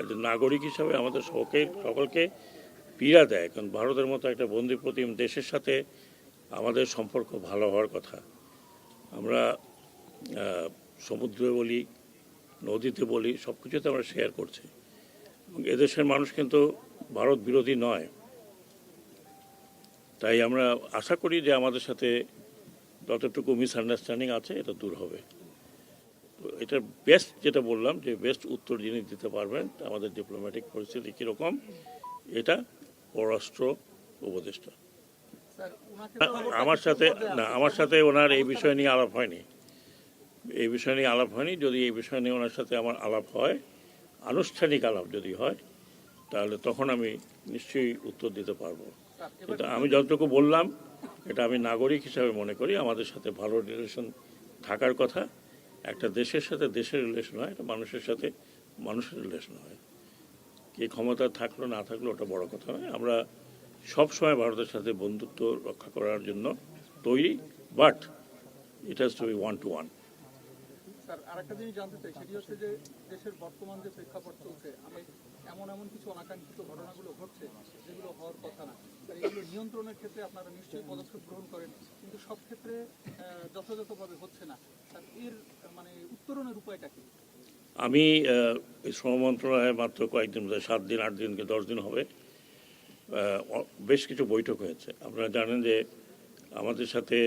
যাতে নাগরিক হিসাবে আমাদের সকলকে সকলকে পীড়া দেয়, কারণ ভারতের মতো একটা বন্দি প্রতিম দেশের সাথে আমাদের সম্পর্ক ভালো হওয়ার কথা। আমরা সমুদ্রে বলি, নদীতে বলি সব কিছুতে আমরা শেয়ার করছি। এদেশের মানুষ কিন্তু ভারত বিরোধী নয়। তাই আমরা আশা করি যে আমাদের সাথে যতটুকু মিসআন্ডারস্ট্যান্ডিং আছে, এটা দূর হবে। তো এটার বেস্ট যেটা বললাম যে বেস্ট উত্তর যিনি দিতে পারবেন আমাদের ডিপ্লোম্যাটিক পরিস্থিতি কীরকম এটা পররাষ্ট্র উপদেষ্টা। আমার সাথে না আমার সাথে ওনার এই বিষয় নিয়ে আলাপ হয়নি। এই বিষয় নিয়ে আলাপ হয়নি যদি এই বিষয় নিয়ে ওনার সাথে আমার আলাপ হয় আনুষ্ঠানিক আলাপ যদি হয় তাহলে তখন আমি নিশ্চয়ই উত্তর দিতে পারব। কিন্তু আমি যতটুকু বললাম এটা আমি নাগরিক হিসাবে মনে করি আমাদের সাথে ভালো রিলেশন থাকার কথা। একটা দেশের সাথে দেশের রিলেশন হয়, একটা মানুষের সাথে মানুষের রিলেশন হয়। কে ক্ষমতা থাকল, না থাকল, ওটা বড় কথা নয়। আমরা সব সময় ভারতের সাথে বন্ধুত্ব রক্ষা করার জন্য তৈরি but it has to be one two one আরেকটা জিনিস জানতে চাই, সেটি হচ্ছে যে দেশের বর্তমান যে প্রেক্ষাপট চলছে, আমি এমন এমন কিছু অনাকাঙ্ক্ষিত ঘটনাগুলো ঘটছে, যেগুলো হওয়ার কথা না। এগুলো নিয়ন্ত্রণের ক্ষেত্রে আপনারা নিশ্চয়ই পদক্ষেপ গ্রহণ করেন, কিন্তু সব ক্ষেত্রে যথাযথভাবে হচ্ছে না। এর মানে উত্তরণের উপায়টা কি? আমি শ্রম মন্ত্রণালয়ে মাত্র কয়েকদিন সাত দিন, আট দিনকে দশ দিন হবে বেশ কিছু বৈঠক হয়েছে। আপনারা জানেন যে আমাদের সাথে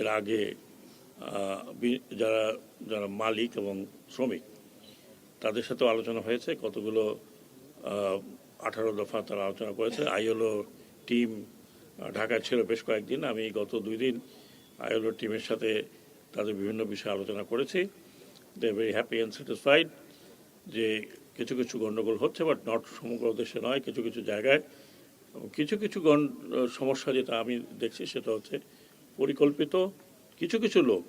এর আগে যারা যারা মালিক এবং শ্রমিক, তাদের সাথেও আলোচনা হয়েছে। কতগুলো আঠারো দফা তারা আলোচনা করেছে। আইএলও টিম ঢাকায় ছিল বেশ কয়েকদিন। আমি গত দুই দিন আইএলও টিমের সাথে তাদের বিভিন্ন বিষয়ে আলোচনা করেছি। They very happy and satisfied যে কিছু কিছু গণ্ডগোল হচ্ছে বাট নট সমগ্র দেশে নয়, কিছু কিছু জায়গায়। কিছু কিছু গণ সমস্যা যেটা আমি দেখছি সেটা হচ্ছে পরিকল্পিত কিছু কিছু লোক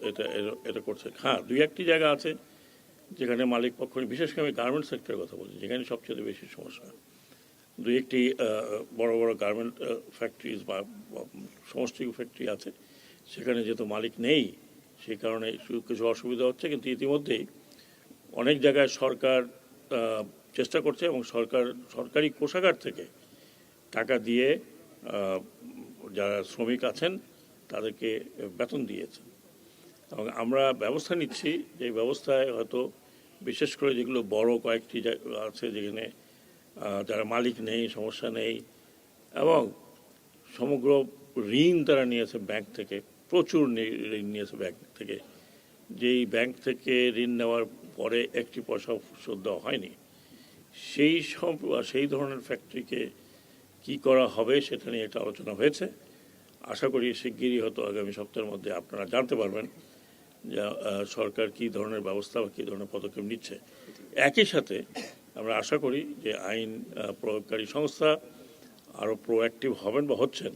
এটা, এটা- করছে। হ্যাঁ দুই একটি জায়গা আছে যেখানে মালিক পক্ষ, বিশেষ করে আমি গার্মেন্ট সেক্টরের কথা বলছি, যেখানে সবচেয়ে বেশি সমস্যা। দুই একটি বড় বড় গার্মেন্ট ফ্যাক্টরিজ বা সমস্ত ফ্যাক্টরি আছে। সেখানে যেহেতু মালিক নেই, সেই কারণে কিছু অসুবিধা হচ্ছে। কিন্তু ইতিমধ্যেই অনেক জায়গায় সরকার চেষ্টা করছে এবং সরকার, সরকারি কোষাগার থেকে টাকা দিয়ে যারা শ্রমিক আছেন, তাদেরকে বেতন দিয়েছে। এবং আমরা ব্যবস্থা নিচ্ছি যে ব্যবস্থায় হয়তো বিশেষ করে যেগুলো বড় কয়েকটি আছে যেখানে যারা মালিক নেই, সমস্যা নেই, এবং সমগ্র ঋণ তারা নিয়েছে ব্যাংক থেকে, প্রচুর ঋণ নিয়েছে ব্যাংক থেকে। যেই ব্যাংক থেকে ঋণ নেওয়ার পরে একটি পয়সা শোধ দেওয়া হয়নি। সেই সব সেই ধরনের ফ্যাক্টরিকে কি করা হবে সেটা নিয়ে একটা আলোচনা হয়েছে। আশা করি শিগগিরই হয়তো আগামী সপ্তাহের মধ্যে আপনারা জানতে পারবেন যে সরকার কি ধরনের ব্যবস্থা বা কী ধরনের পদক্ষেপ নিচ্ছে। একই সাথে আমরা আশা করি যে আইন প্রয়োগকারী সংস্থা আরও প্রোঅ্যাক্টিভ হবেন বা হচ্ছেন।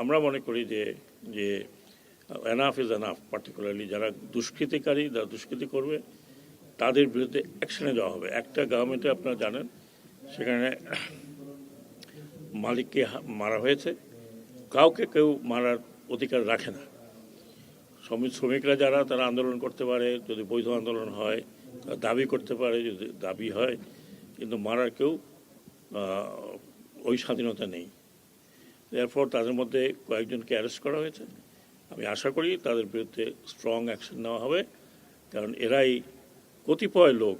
আমরা মনে করি যে যে এনাফ ইজ এনাফ পার্টিকুলারলি যারা দুষ্কৃতিকারী, যারা দুষ্কৃতি করবে, তাদের বিরুদ্ধে অ্যাকশনে যাওয়া হবে। একটা গভর্নমেন্টে আপনারা জানেন, সেখানে মালিককে মারা হয়েছে। কাউকে কেউ মারার অধিকার রাখে না। শ্রমিক, শ্রমিকরা যারা, তারা আন্দোলন করতে পারে, যদি বৈধ আন্দোলন হয় দাবি করতে পারে যদি দাবি হয়, কিন্তু মারার কেউ ওই স্বাধীনতা নেই। এরপর তাদের মধ্যে কয়েকজনকে অ্যারেস্ট করা হয়েছে। আমি আশা করি তাদের বিরুদ্ধে স্ট্রং অ্যাকশন নেওয়া হবে, কারণ এরাই কতিপয় লোক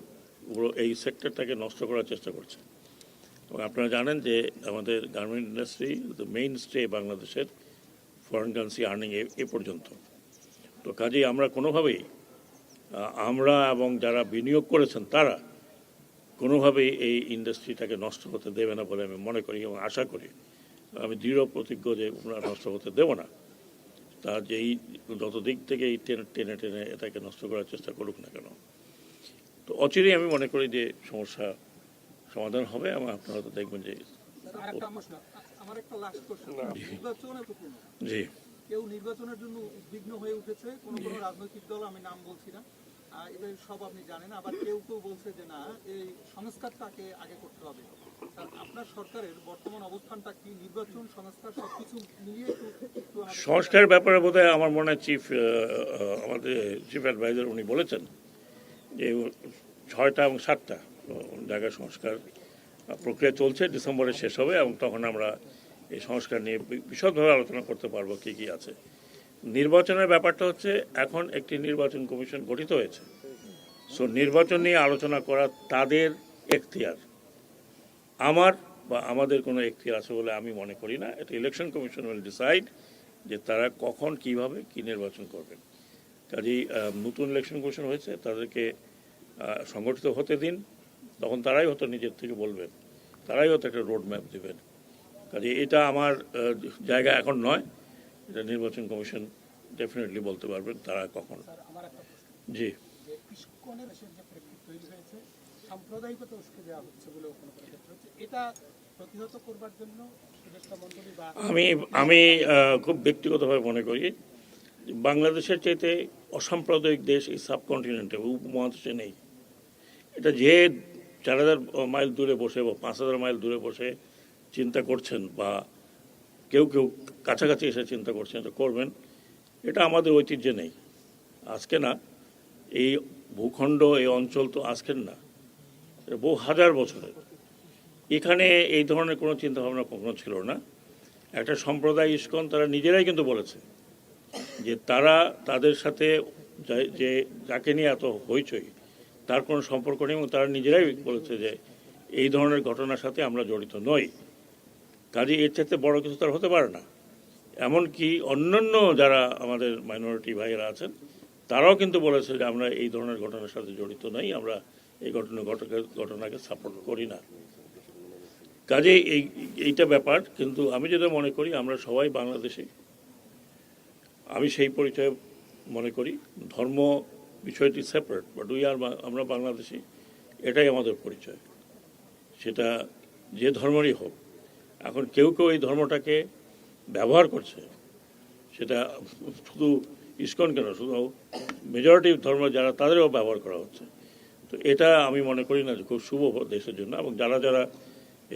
এই সেক্টরটাকে নষ্ট করার চেষ্টা করছে। এবং আপনারা জানেন যে আমাদের garment industry, the main stay বাংলাদেশের ফরেন কারেন্সি আর্নিং এ পর্যন্ত। তো কাজেই আমরা কোনোভাবেই আমরা এবং যারা বিনিয়োগ করেছেন তারা কোনোভাবেই এই ইন্ডাস্ট্রিটাকে নষ্ট হতে দেবে না বলে আমি মনে করি এবং আশা করি। আমি দৃঢ় প্রতিজ্ঞ যে আমরা নষ্ট হতে দেব না। তা যেই যত দিক থেকে এই টেনে টেনে টেনে এটাকে নষ্ট করার চেষ্টা করুক না কেন। তো অচিরেই আমি মনে করি যে সমস্যা সমাধান হবে। এবং আপনারা তো দেখবেন যে জি। কেউ নির্বাচনের জন্য উদ্বিগ্ন হয়ে উঠেছে কোন কোন রাজনৈতিক দল আমি নাম বলছি না। এদের সব আপনি জানেন, আবার কেউ কেউ বলছে যে না, এই সংস্কারটাকে আগে করতে হবে। আপনার সরকারের বর্তমান অবস্থানটা কি? নির্বাচন, সংস্কার, সবকিছু মিলিয়ে সংস্কার ব্যাপারে বোধহয় আমার মনে হয় চিফ আমাদের চিফ অ্যাডভাইজার উনি বলেছেন যে ছয়টা এবং সাতটা জায়গা সংস্কার প্রক্রিয়া চলছে, ডিসেম্বরে শেষ হবে এবং তখন আমরা এই সংস্কার নিয়ে বিশদভাবে আলোচনা করতে পারব কি কি আছে। নির্বাচনের ব্যাপারটা হচ্ছে এখন একটি নির্বাচন কমিশন গঠিত হয়েছে। সো নির্বাচন নিয়ে আলোচনা করা তাদের এখতিয়ার। আমার বা আমাদের কোনো এখতিয়ার আছে বলে আমি মনে করি না। এটা ইলেকশন কমিশন উইল ডিসাইড যে তারা কখন, কীভাবে, কি নির্বাচন করবেন কাজেই নতুন ইলেকশন কমিশন হয়েছে, তাদেরকে সংগঠিত হতে দিন। তখন তারাই হয়তো নিজের থেকে বলবেন তারাই হয়তো একটা রোড ম্যাপ দেবেন। কাজে এটা আমার জায়গা এখন নয়। এটা নির্বাচন কমিশন ডেফিনেটলি বলতে পারবেন তারা কখন। জি। সাম্প্রদায়িকতা উস্কে দেওয়া হচ্ছে বলে হচ্ছে এটা প্রতিহত করবার জন্য আমি আমি খুব ব্যক্তিগতভাবে মনে করি বাংলাদেশের চাইতে অসাম্প্রদায়িক দেশ এই সাবকন্টিনেন্টে উপমহাদেশে নেই। এটা যে চার হাজার মাইল দূরে বসে বা পাঁচ হাজার মাইল দূরে বসে চিন্তা করছেন বা কেউ কেউ কাছাকাছি এসে চিন্তা করছেন এটা করবেন। এটা আমাদের ঐতিহ্যে নেই। আজকে না, এই ভূখণ্ড, এই অঞ্চল তো আজকের না বহু হাজার বছরের। এখানে এই ধরনের কোনো চিন্তা ভাবনা কখনো ছিল না। একটা সম্প্রদায় ইস্কন, তারা নিজেরাই কিন্তু বলেছে যে তারা তাদের সাথে যে যাকে নিয়ে এত হইচই, তার কোনো সম্পর্ক নেই এবং তারা নিজেরাই বলেছে যে এই ধরনের ঘটনার সাথে আমরা জড়িত নই। কাজে এর চাইতে বড় কিছু তার হতে পারে না। এমনকি অন্যান্য যারা আমাদের মাইনরিটি ভাইয়েরা আছেন, তারাও কিন্তু বলেছে যে আমরা এই ধরনের ঘটনার সাথে জড়িত নই, আমরা এই ঘটনা ঘটনাকে সাপোর্ট করি না। কাজে এই, এইটা ব্যাপার, কিন্তু আমি যেটা মনে করি, আমরা সবাই বাংলাদেশি। আমি সেই পরিচয় মনে করি, ধর্ম বিষয়টি সেপারেট বাট উই আর আমরা বাংলাদেশি, এটাই আমাদের পরিচয়। সেটা যে ধর্মেরই হোক এখন কেউ কেউ এই ধর্মটাকে ব্যবহার করছে। সেটা শুধু ইস্কন কেন? শুধু মেজরিটি ধর্ম যারা, তাদেরও ব্যবহার করা হচ্ছে। তো এটা আমি মনে করি না যে খুব শুভ দেশের জন্য, এবং যারা যারা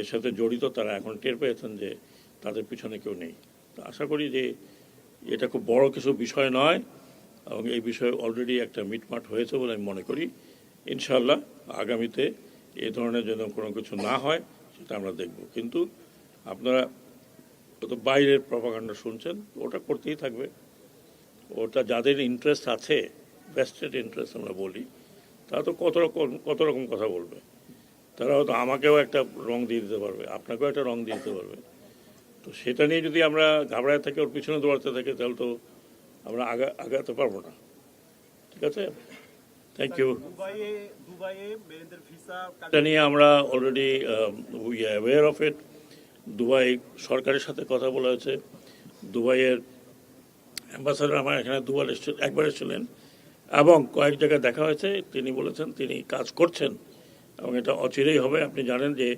এর সাথে জড়িত, তারা এখন টের পেয়েছেন যে তাদের পিছনে কেউ নেই। তো আশা করি যে এটা খুব বড় কিছু বিষয় নয়, এবং এই বিষয়ে অলরেডি একটা মিটমাট হয়েছে বলে আমি মনে করি। ইনশাল্লাহ আগামীতে এ ধরনের যেন কোনো কিছু না হয়, সেটা আমরা দেখব। কিন্তু আপনারা তো বাইরের প্রপাগান্ডা শুনছেন ওটা করতেই থাকবে। ওটা যাদের ইন্টারেস্ট আছে ভেস্টেড ইন্টারেস্ট আমরা বলি তারা তো কত রকম কত রকম কথা বলবে। তারা হয়তো আমাকেও একটা রং দিয়ে দিতে পারবে আপনাকেও একটা রং দিয়ে দিতে পারবে। তো সেটা নিয়ে যদি আমরা ঘাবড়ায় থাকি ওর পিছনে দৌড়াতে থাকি তাহলে তো আমরা আগা আগাতে পারব না। ঠিক আছে? থ্যাংক ইউ এটা নিয়ে আমরা already we aware of it Dubai সরকারের সাথে কথা বলা হয়েছে। দুবাইয়ের অ্যাম্বাসাডার আমার এখানে দুবার একবার এসেছিলেন এবং কয়েক জায়গায় দেখা হয়েছে। তিনি বলেছেন, তিনি কাজ করছেন এবং এটা অচিরেই হবে। আপনি জানেন যে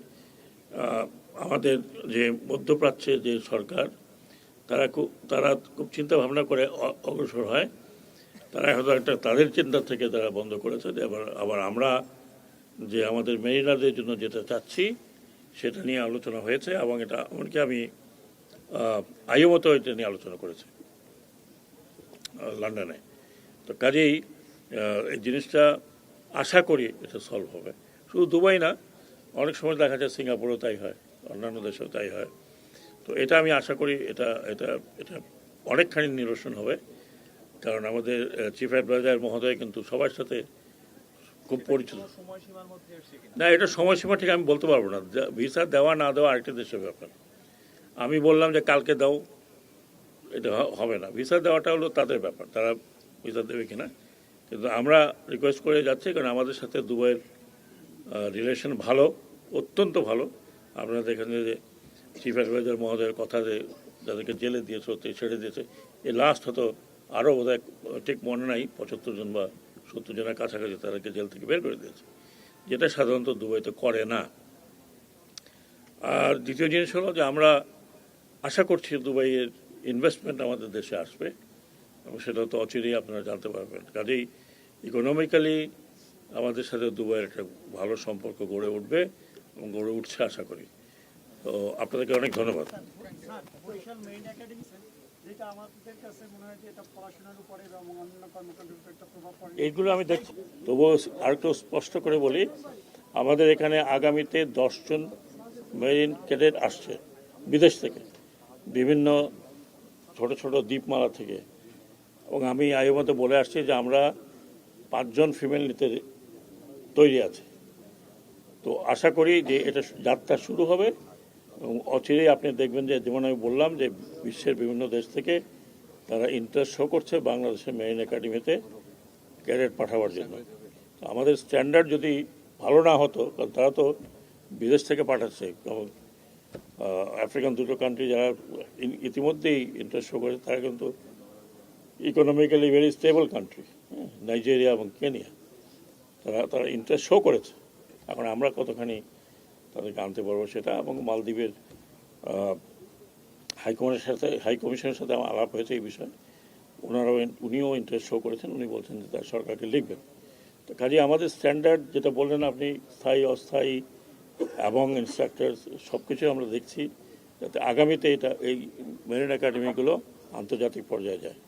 আমাদের যে মধ্যপ্রাচ্যে যে সরকার, তারা খুব তারা খুব চিন্তা ভাবনা করে অগ্রসর হয়। তারা হয়তো একটা তাদের চিন্তা থেকে তারা বন্ধ করেছে। যে আবার আবার আমরা যে আমাদের মেরিনাদের জন্য যেটা চাচ্ছি সেটা নিয়ে আলোচনা হয়েছে এবং এটা এমনকি আমি আইমতো এটা নিয়ে আলোচনা করেছি লন্ডনে। তো কাজেই এই জিনিসটা আশা করি এটা সলভ হবে। শুধু দুবাই না, অনেক সময় দেখা যায় সিঙ্গাপুরও তাই হয়, অন্যান্য দেশেও তাই হয়। তো এটা আমি আশা করি এটা এটা এটা অনেকখানি নিরসন হবে। কারণ আমাদের চিফ অ্যাডভাইজার মহোদয় কিন্তু সবার সাথে খুব পরিচিত। না এটা সময়সীমা ঠিক আমি বলতে পারব না। ভিসা দেওয়া না দেওয়া আরেকটা দেশের ব্যাপার। আমি বললাম যে কালকে দাও এটা হবে না। ভিসা দেওয়াটা হলো তাদের ব্যাপার। তারা ভিসা দেবে কিনা? কিন্তু আমরা রিকোয়েস্ট করে যাচ্ছি কারণ আমাদের সাথে দুবাইয়ের রিলেশন ভালো অত্যন্ত ভালো। আপনারা দেখেন যে চিফ অ্যাডভাইজার মহোদয়ের কথা যে যাদেরকে জেলে দিয়েছে ছেড়ে দিয়েছে এই লাস্ট হয়তো আরও বোধ ঠিক মনে নাই পঁচাত্তর জন বা সত্তর জনের কাছাকাছি তাদেরকে জেল থেকে বের করে দিয়েছে। যেটা সাধারণত দুবাইতে করে না। আর দ্বিতীয় জিনিস হলো যে আমরা আশা করছি দুবাইয়ের ইনভেস্টমেন্ট আমাদের দেশে আসবে। এবং সেটা তো অচিরেই আপনারা জানতে পারবেন। কাজেই ইকোনমিক্যালি আমাদের সাথে দুবাইয়ের একটা ভালো সম্পর্ক গড়ে উঠবে এবং গড়ে উঠছে আশা করি। তো আপনাদেরকে অনেক ধন্যবাদ। যেটা আমাদের কাছে মনে হয় যে এটা পড়াশোনার উপরে এবং অন্যান্য কর্মকাণ্ডের উপরে একটা প্রভাব পড়ে। এইগুলো আমি দেখছি তবুও আরেকটু স্পষ্ট করে বলি, আমাদের এখানে আগামীতে দশজন মেরিন ক্যাডেট আসছে বিদেশ থেকে, বিভিন্ন ছোট ছোট দ্বীপমালা থেকে। এবং আমি আগে মতো বলে আসছি যে আমরা পাঁচজন ফিমেল নিতে তৈরি আছে। তো আশা করি যে এটা যাত্রা শুরু হবে। অচিরেই আপনি দেখবেন যে, যেমন আমি বললাম যে, বিশ্বের বিভিন্ন দেশ থেকে তারা ইন্টারেস্ট শো করছে বাংলাদেশের মেরিন একাডেমিতে ক্যাডেট পাঠাবার জন্য। আমাদের স্ট্যান্ডার্ড যদি ভালো না হতো, কারণ তারা তো বিদেশ থেকে পাঠাচ্ছে আফ্রিকান দুটো কান্ট্রি যারা ইতিমধ্যেই ইন্টারেস্ট শো করেছে, তারা কিন্তু economically very stable country Nigeria এবং কেনিয়া তারা তারা ইন্টারেস্ট শো করেছে। এখন আমরা কতখানি তাদেরকে আনতে পারব সেটা এবং মালদ্বীপের হাইকমিশনের সাথে হাইকমিশনের সাথে আমার আলাপ হয়েছে এই বিষয়ে। ওনারাও উনিও ইন্টারেস্ট শো করেছেন, উনি বলছেন যে তার সরকারকে লিখবেন। তো কাজে আমাদের স্ট্যান্ডার্ড যেটা বললেন আপনি, স্থায়ী, অস্থায়ী এবং ইনস্ট্রাক্টর সব কিছু আমরা দেখছি যাতে আগামীতে এটা এই মেরিন একাডেমিগুলো আন্তর্জাতিক পর্যায়ে যায়।